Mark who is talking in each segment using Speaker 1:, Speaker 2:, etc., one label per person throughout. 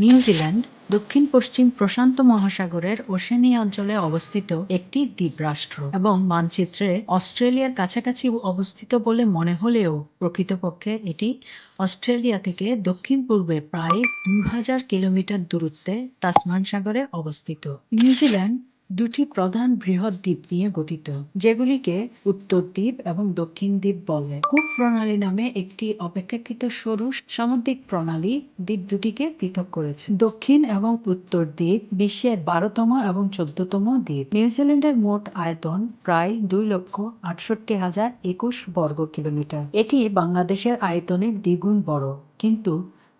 Speaker 1: New Zealand দক্ষিণ পশ্চিম প্রশান্ত মহাসাগরের Oceania অঞ্চলে অবস্থিত একটি দ্বীপরাষ্ট্র এবং মানচিত্রে অস্ট্রেলিয়ার কাছাকাছি অবস্থিত বলে মনে হলেও প্রকৃতপক্ষে এটি অস্ট্রেলিয়া থেকে দক্ষিণ পূর্বে প্রায় দু হাজার কিলোমিটার দূরত্বে তাসমান সাগরে অবস্থিত। নিউজিল্যান্ড দুটি প্রধান বৃহৎ দ্বীপ নিয়ে গঠিত, যেগুলিকে উত্তর দ্বীপ এবং দক্ষিণ দ্বীপ বলে। কুক প্রণালী নামে একটি অপেক্ষাকৃত সরু সামুদ্রিক প্রণালী দ্বীপ দুটিকে পৃথক করেছে। দক্ষিণ এবং উত্তর দ্বীপ বিশ্বের বারোতম এবং চোদ্দতম দ্বীপ। নিউজিল্যান্ডের মোট আয়তন প্রায় দুই লক্ষ আটষট্টি হাজার একুশ বর্গ কিলোমিটার। এটি বাংলাদেশের আয়তনের দ্বিগুণ বড়। কিন্তু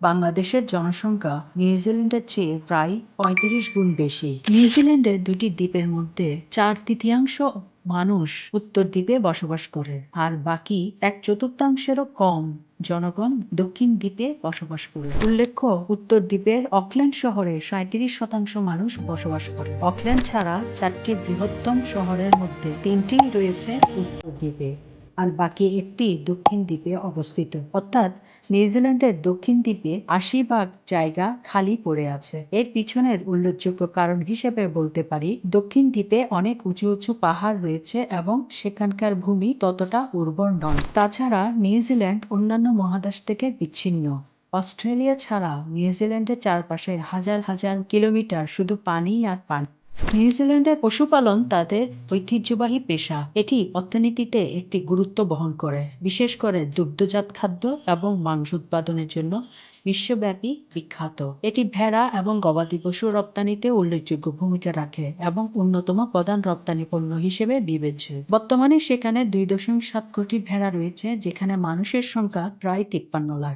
Speaker 1: বাংলাদেশের জনসংখ্যা নিউজিল্যান্ডের চেয়ে প্রায় পঁয়ত্রিশ গুণ বেশি। নিউজিল্যান্ডের দুটি দ্বীপের মধ্যে চার তৃতীয়াংশ মানুষ উত্তর দ্বীপে বসবাস করে, আর বাকি এক চতুর্থাংশেরও কম জনগণ দক্ষিণ দ্বীপে বসবাস করে। উল্লেখ্য, উত্তর দ্বীপের অকল্যান্ড শহরে সাঁত্রিশ শতাংশ মানুষ বসবাস করে। অকল্যান্ড ছাড়া চারটি বৃহত্তম শহরের মধ্যে তিনটি রয়েছে উত্তর দ্বীপে। আর বাকি একটি দক্ষিণ দ্বীপে অবস্থিত। অর্থাৎ নিউজিল্যান্ডের দক্ষিণ দ্বীপে আশি ভাগ জায়গা খালি পড়ে আছে। এর পিছনের উল্লেখযোগ্য কারণ হিসেবে বলতে পারি, দক্ষিণ দ্বীপে অনেক উঁচু উঁচু পাহাড় রয়েছে এবং সেখানকার ভূমি ততটা উর্বর নয়। তাছাড়া নিউজিল্যান্ড অন্যান্য মহাদেশ থেকে বিচ্ছিন্ন। অস্ট্রেলিয়া ছাড়া নিউজিল্যান্ডের চারপাশে হাজার হাজার কিলোমিটার শুধু পানি আর পানি। নিউজিল্যান্ডের পশুপালন তাদের ঐতিহ্যবাহী পেশা। এটি অর্থনীতিতে একটি গুরুত্ব বহন করে, বিশেষ করে দুগ্ধজাত খাদ্য এবং মাংস উৎপাদনের জন্য বিশ্বব্যাপী বিখ্যাত। এটি ভেড়া এবং গবাদি পশু রপ্তানিতে উল্লেখযোগ্য ভূমিকা রাখে এবং অন্যতম প্রধান রপ্তানি পণ্য হিসেবে বিবেচ্য। বর্তমানে সেখানে দুই দশমিক সাত কোটি ভেড়া রয়েছে, যেখানে মানুষের সংখ্যা প্রায় তিপ্পান্ন লাখ।